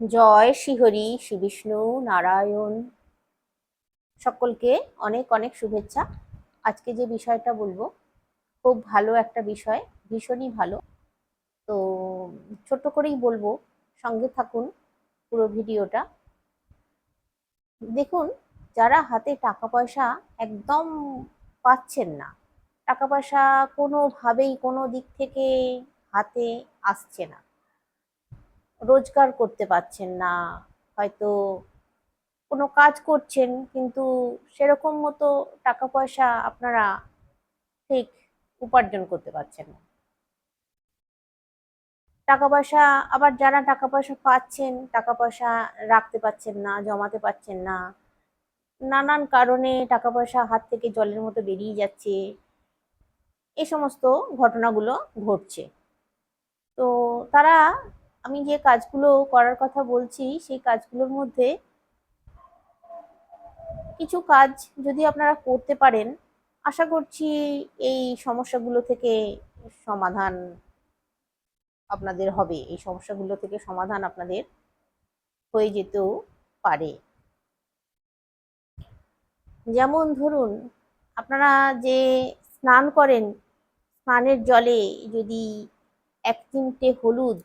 জয় শ্রীহরি শ্রী বিষ্ণু নারায়ণ। সকলকে অনেক অনেক শুভেচ্ছা। আজকে যে বিষয়টা বলব, খুব ভালো একটা বিষয়, ভীষণই ভালো। তো ছোট্ট করেই বলব, সঙ্গে থাকুন পুরো ভিডিওটা। দেখুন, যারা হাতে টাকা পয়সা একদম পাচ্ছেন না, টাকা পয়সা কোনোভাবেই কোনো দিক থেকে হাতে আসছে না। রোজগার করতে পারছেন না, হয়তো কোনো কাজ করছেন, কিন্তু সেরকম মতো টাকা পয়সা আপনারা ঠিক উপার্জন করতে পারছেন না। টাকা পয়সা, আবার যারা টাকা পয়সা পাচ্ছেন, টাকা পয়সা রাখতে পারছেন না, জমাতে পারছেন না, নানান কারণে টাকা পয়সা হাত থেকে জলের মতো বেরিয়ে যাচ্ছে এই সমস্ত ঘটনাগুলো ঘটছে। তো তারা আমি যে কাজগুলো করার কথা বলছি, সেই কাজগুলোর মধ্যে কিছু কাজ যদি আপনারা করতে পারেন, আশা করছি এই সমস্যাগুলো থেকে সমাধান আপনাদের হবে। এই সমস্যাগুলো থেকে সমাধান আপনাদের হয়ে যেতেও পারে। যেমন ধরুন, আপনারা যে স্নান করেন, স্নানের জলে যদি এক চিমটে হলুদ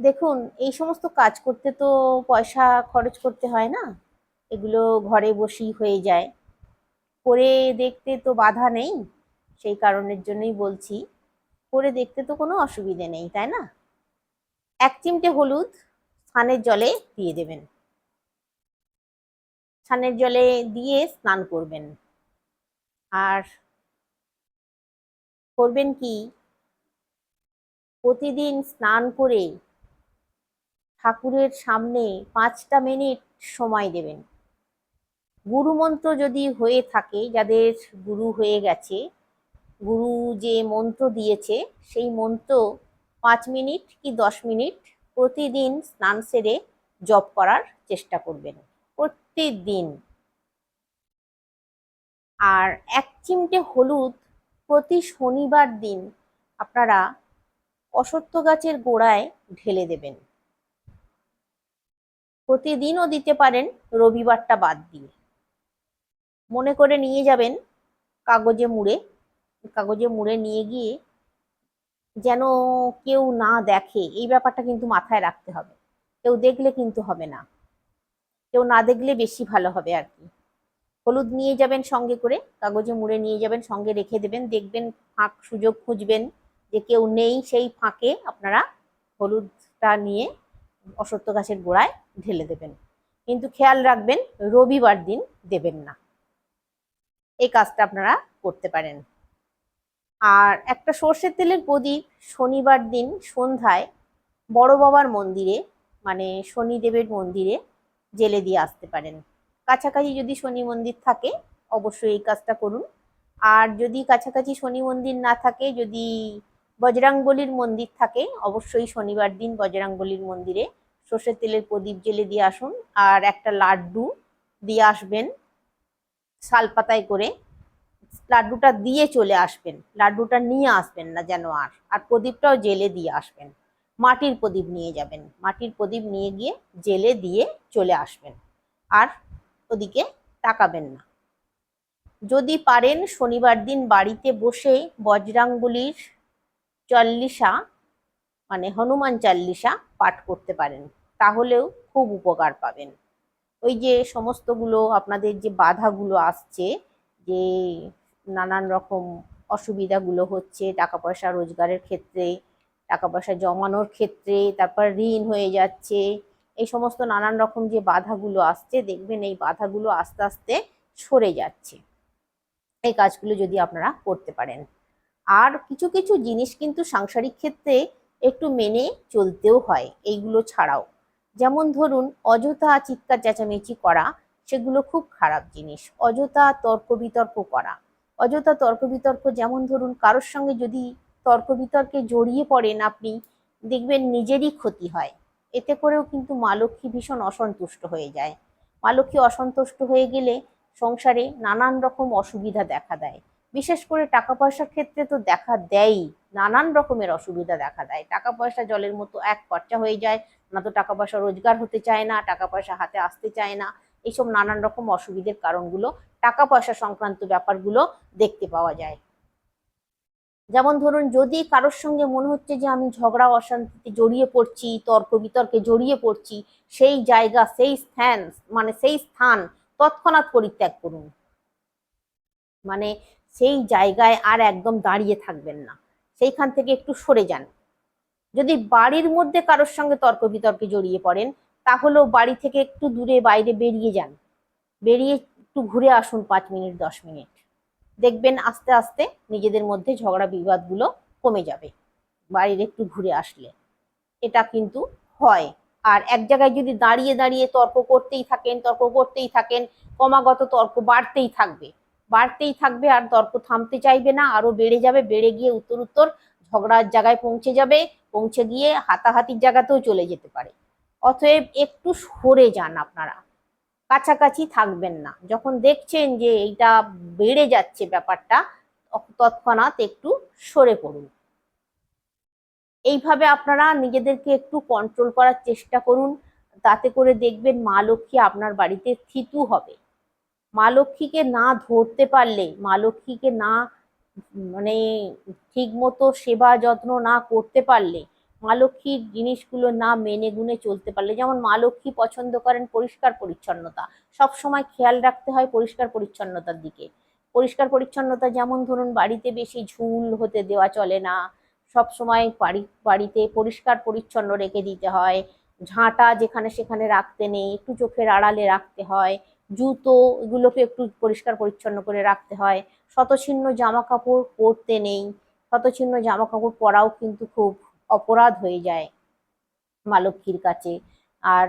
দেখুন, এই সমস্ত কাজ করতে তো পয়সা খরচ করতে হয় না। এগুলো ঘরে বসেই হয়ে যায়। করে দেখতে তো বাধা নেই, সেই কারণের জন্যই বলছি। করে দেখতে তো কোনো অসুবিধে নেই, তাই না? এক চিমটে হলুদ স্নানের জলে দিয়ে দেবেন। স্নানের জলে দিয়ে স্নান করবেন। আর করবেন কি? প্রতিদিন স্নান করে ঠাকুরের সামনে পাঁচটা মিনিট সময় দেবেন। গুরুমন্ত্র যদি হয়ে থাকে, যাদের গুরু হয়ে গেছে, গুরু যে মন্ত্র দিয়েছে, সেই মন্ত্র পাঁচ মিনিট কি দশ মিনিট প্রতিদিন স্নান সেরে জপ করার চেষ্টা করবেন, প্রতিদিন। আর এক চিমটে হলুদ প্রতি শনিবার দিন আপনারা অসত্য গাছের গোড়ায় ঢেলে দেবেন। প্রতিদিনও দিতে পারেন রবিবারটা বাদ দিয়ে। মনে করে নিয়ে যাবেন কাগজে মুড়ে কাগজে মুড়ে নিয়ে গিয়ে যেন কেউ না দেখে, এই ব্যাপারটা কিন্তু মাথায় রাখতে হবে। কেউ দেখলে কিন্তু হবে না। কেউ না দেখলে বেশি ভালো হবে আর কি। হলুদ নিয়ে যাবেন সঙ্গে করে, কাগজে মুড়ে নিয়ে যাবেন, সঙ্গে রেখে দেবেন, দেখবেন ফাঁক সুযোগ খুঁজবেন যে কেউ নেই সেই ফাঁকে আপনারা হলুদটা নিয়ে অসত্য গাছের গোড়ায় ঢেলে দেবেন। কিন্তু খেয়াল রাখবেন, রবিবার দিন দেবেন না। এই কাজটা আপনারা করতে পারেন। আর একটা সর্ষের তেলের প্রদীপ শনিবার দিন সন্ধ্যায় বড় বাবার মন্দিরে মানে শনিদেবের মন্দিরে জেলে দিয়ে আসতে পারেন। কাছাকাছি যদি শনি মন্দির থাকে, অবশ্যই এই কাজটা করুন। আর যদি কাছাকাছি শনি মন্দির না থাকে, যদি বজরাংবলির মন্দির থাকে। অবশ্যই শনিবার দিন বজরাংবলির মন্দিরে। সর্ষের তেলের প্রদীপ জেলে দিয়ে আসুন। আর একটা লাড্ডু দিয়ে আসবেন শালপাতায় করে। লাড্ডুটা দিয়ে চলে আসবেন। লাড্ডুটা নিয়ে আসবেন না যেন আর। আর প্রদীপটাও জেলে দিয়ে আসবেন। মাটির প্রদীপ নিয়ে যাবেন। মাটির প্রদীপ নিয়ে গিয়ে জেলে দিয়ে চলে আসবেন। আর ওদিকে তাকাবেন না। যদি পারেন শনিবার দিন বাড়িতে বসে বজরাঙ্গুলির চল্লিশা মানে হনুমান চাল্লিশা পাঠ করতে পারেন, তাহলেও খুব উপকার পাবেন। ওই যে সমস্তগুলো, আপনাদের যে বাধাগুলো আসছে, যে নানান রকম অসুবিধাগুলো হচ্ছে টাকা পয়সা রোজগারের ক্ষেত্রে টাকা পয়সা জমানোর ক্ষেত্রে, তারপর ঋণ হয়ে যাচ্ছে, এই সমস্ত নানান রকম যে বাধাগুলো আসছে, দেখবেন এই বাধাগুলো আস্তে আস্তে সরে যাচ্ছে। এই কাজগুলো যদি আপনারা করতে পারেন। আর কিছু কিছু জিনিস কিন্তু সাংসারিক ক্ষেত্রে একটু মেনে চলতেও হয় এইগুলো ছাড়াও। যেমন ধরুন, অযথা চিৎকার চেঁচামেচি করা, সেগুলো খুব খারাপ জিনিস। অযথা তর্ক বিতর্ক করা। অযথা তর্ক বিতর্ক যেমন ধরুন, কারোর সঙ্গে যদি তর্ক বিতর্কে জড়িয়ে পড়েন আপনি, দেখবেন নিজেরই ক্ষতি হয়। এতে করেও কিন্তু মা লক্ষ্মী ভীষণ অসন্তুষ্ট হয়ে যায়। মা লক্ষ্মী অসন্তুষ্ট হয়ে গেলে সংসারে নানান রকম অসুবিধা দেখা দেয়। বিশেষ করে টাকা পয়সার ক্ষেত্রে তো দেখা দেয়ই। নানান রকমের অসুবিধা দেখা দেয়। টাকা পয়সা জলের মতো এক খরচা হয়ে যায়, না তো টাকা পয়সা রোজগার হতে চায় না টাকা পয়সা হাতে আসতে চায় না। এইসব নানান রকম অসুবিধের কারণগুলো টাকা পয়সা সংক্রান্ত ব্যাপারগুলো দেখতে পাওয়া যায়। যেমন ধরুন, যদি কারোর সঙ্গে মনে হচ্ছে যে আমি ঝগড়া, অশান্তিতে জড়িয়ে পড়ছি, তর্ক বিতর্কে জড়িয়ে পড়ছি, সেই জায়গা, সেই স্থান মানে সেই স্থান তৎক্ষণাৎ পরিত্যাগ করুন। মানে সেই জায়গায় আর একদম দাঁড়িয়ে থাকবেন না। সেইখান থেকে একটু সরে যান। যদি বাড়ির মধ্যে কারোর সঙ্গে তর্ক বিতর্কে জড়িয়ে পড়েন, তাহলেও বাড়ি থেকে একটু দূরে বাইরে বেরিয়ে যান। বেরিয়ে একটু ঘুরে আসুন পাঁচ মিনিট, দশ মিনিট। দেখবেন আস্তে আস্তে নিজেদের মধ্যে ঝগড়া বিবাদগুলো কমে যাবে বাড়ির একটু ঘুরে আসলে। এটা কিন্তু হয়। আর এক জায়গায় যদি দাঁড়িয়ে দাঁড়িয়ে তর্ক করতেই থাকেন, তর্ক করতেই থাকেন, ক্রমাগত তর্ক বাড়তেই থাকবে। বাড়তেই থাকবে আর তর্ক থামতে চাইবে না। আরও বেড়ে যাবে, বেড়ে গিয়ে উত্তর উত্তর ঝগড়ার জায়গায় পৌঁছে যাবে, পৌঁছে গিয়ে হাতাহাতির জায়গাতেও চলে যেতে পারে। অতএব একটু সরে যান আপনারা। কাছাকাছি থাকবেন না। যখন দেখছেন যে এইটা বেড়ে যাচ্ছে ব্যাপারটা তৎক্ষণাৎ একটু সরে পড়ুন। এইভাবে আপনারা নিজেদেরকে একটু কন্ট্রোল করার চেষ্টা করুন। তাতে করে দেখবেন মা লক্ষ্মী আপনার বাড়িতে থিতু হবে। মা লক্ষ্মীকে না ধরতে পারলে, মা লক্ষ্মীকে না মানে ঠিক মতো সেবা যত্ন না করতে পারলে, মা লক্ষ্মীর জিনিসগুলো না মেনে গুনে চলতে পারলে, যেমন মা লক্ষ্মী পছন্দ করেন পরিষ্কার পরিচ্ছন্নতা, সব সময় খেয়াল রাখতে হয় পরিষ্কার পরিচ্ছন্নতার দিকে। পরিষ্কার পরিচ্ছন্নতা যেমন ধরুন বাড়িতে বেশি ঝুল হতে দেওয়া চলে না, সব সময় বাড়ি, বাড়িতে পরিষ্কার পরিচ্ছন্ন রেখে দিতে হয়, ঝাঁটা যেখানে সেখানে রাখতে নেই, একটু চোখের আড়ালে রাখতে হয় জুতো এগুলোকে একটু পরিষ্কার পরিচ্ছন্ন করে রাখতে হয়। শতছিন্ন জামা কাপড় পরতে নেই। শতছিন্ন জামা কাপড় পরাও কিন্তু খুব অপরাধ হয়ে যায় মা লক্ষ্মীর কাছে। আর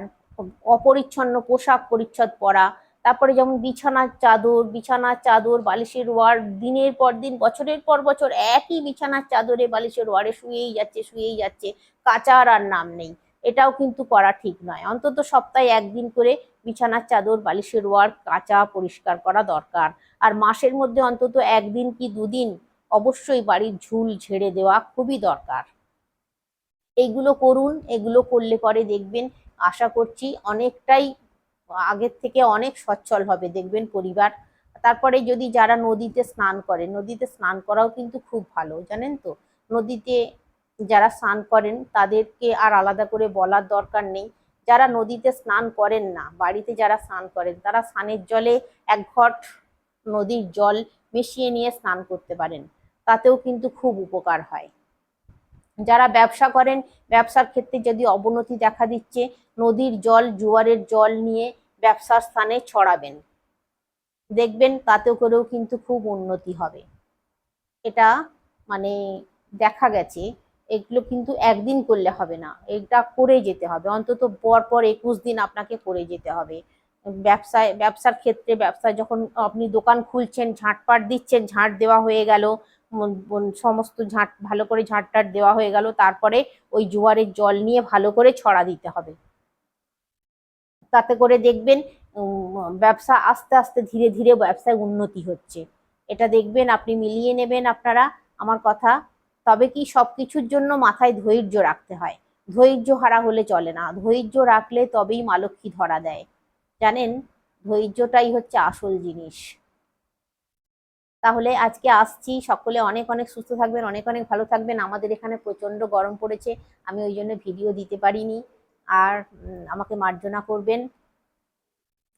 অপরিচ্ছন্ন পোশাক পরিচ্ছদ পরা, তারপরে যেমন বিছানার চাদর বিছানার চাদর, বালিশের ওয়ার দিনের পর দিন, বছরের পর বছর একই বিছানার চাদরে বালিশের ওয়ারে শুয়েই যাচ্ছে শুয়েই যাচ্ছে, কাচার আর নাম নেই। এটাও কিন্তু করা ঠিক নয়। অন্তত সপ্তাহে একদিন করে বিছানার চাদর, বালিশের ওয়ার কাঁচা পরিষ্কার করা দরকার। আর মাসের মধ্যে অন্তত একদিন কি দুদিন অবশ্যই বাড়ির ঝুল ঝেড়ে দেওয়া খুবই দরকার। এইগুলো করুন, এগুলো করলে পরে দেখবেন, আশা করছি অনেকটাই আগের থেকে অনেক সচ্ছল হবে, দেখবেন পরিবার। তারপরে যদি যারা নদীতে স্নান করে, নদীতে স্নান করাও কিন্তু খুব ভালো, জানেন তো? নদীতে যারা স্নান করেন, তাদেরকে আর আলাদা করে বলার দরকার নেই। যারা নদীতে স্নান করেন না, বাড়িতে যারা স্নান করেন, তারা স্নানের জলে এক ঘট নদীর জল মিশিয়ে নিয়ে স্নান করতে পারেন। তাতেও কিন্তু খুব উপকার হয়। যারা ব্যবসা করেন, ব্যবসার ক্ষেত্রে যদি অবনতি দেখা দিচ্ছে, নদীর জল, জোয়ারের জল নিয়ে ব্যবসার স্থানে ছড়াবেন। দেখবেন তাতেও করেও কিন্তু খুব উন্নতি হবে। এটা মানে দেখা গেছে। এগুলো কিন্তু একদিন করলে হবে না। এটা করে যেতে হবে। অন্তত পর পর একুশ দিন আপনাকে করে যেতে হবে। ব্যবসায়, ব্যবসার ক্ষেত্রে ব্যবসায় যখন আপনি দোকান খুলছেন, ঝাঁটপাট দিচ্ছেন, ঝাঁট দেওয়া হয়ে গেল সমস্ত ঝাঁট, ভালো করে ঝাঁটটাট দেওয়া হয়ে গেল, তারপরে ওই জোয়ারের জল নিয়ে ভালো করে ছড়া দিতে হবে। তাতে করে দেখবেন ব্যবসা আস্তে আস্তে ধীরে ধীরে ব্যবসায় উন্নতি হচ্ছে। এটা দেখবেন, আপনি মিলিয়ে নেবেন আপনারা। আমার কথা তবে কি সব কিছুর জন্য মাথায় ধৈর্য রাখতে হয়? ধৈর্য হারা হলে চলে না। ধৈর্য রাখলে তবেই মালক্ষী ধরা দেয়। জানেন, ধৈর্যটাই হচ্ছে আসল জিনিস। তাহলে আজকে আসছি। সকলে অনেক অনেক সুস্থ থাকবেন, অনেক অনেক ভালো থাকবেন। আমাদের এখানে প্রচণ্ড গরম পড়েছে। আমি ওই জন্য ভিডিও দিতে পারিনি। আর আমাকে মার্জনা করবেন।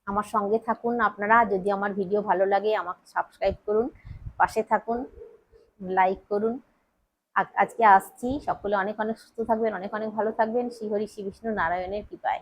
আমার সঙ্গে থাকুন আপনারা। যদি আমার ভিডিও ভালো লাগে, আমাকে সাবস্ক্রাইব করুন। পাশে থাকুন। লাইক করুন। আজকে আসছি। সকলে অনেক অনেক সুস্থ থাকবেন, অনেক অনেক ভালো থাকবেন। শ্রীহরি শ্রী বিষ্ণু নারায়ণের কৃপায়।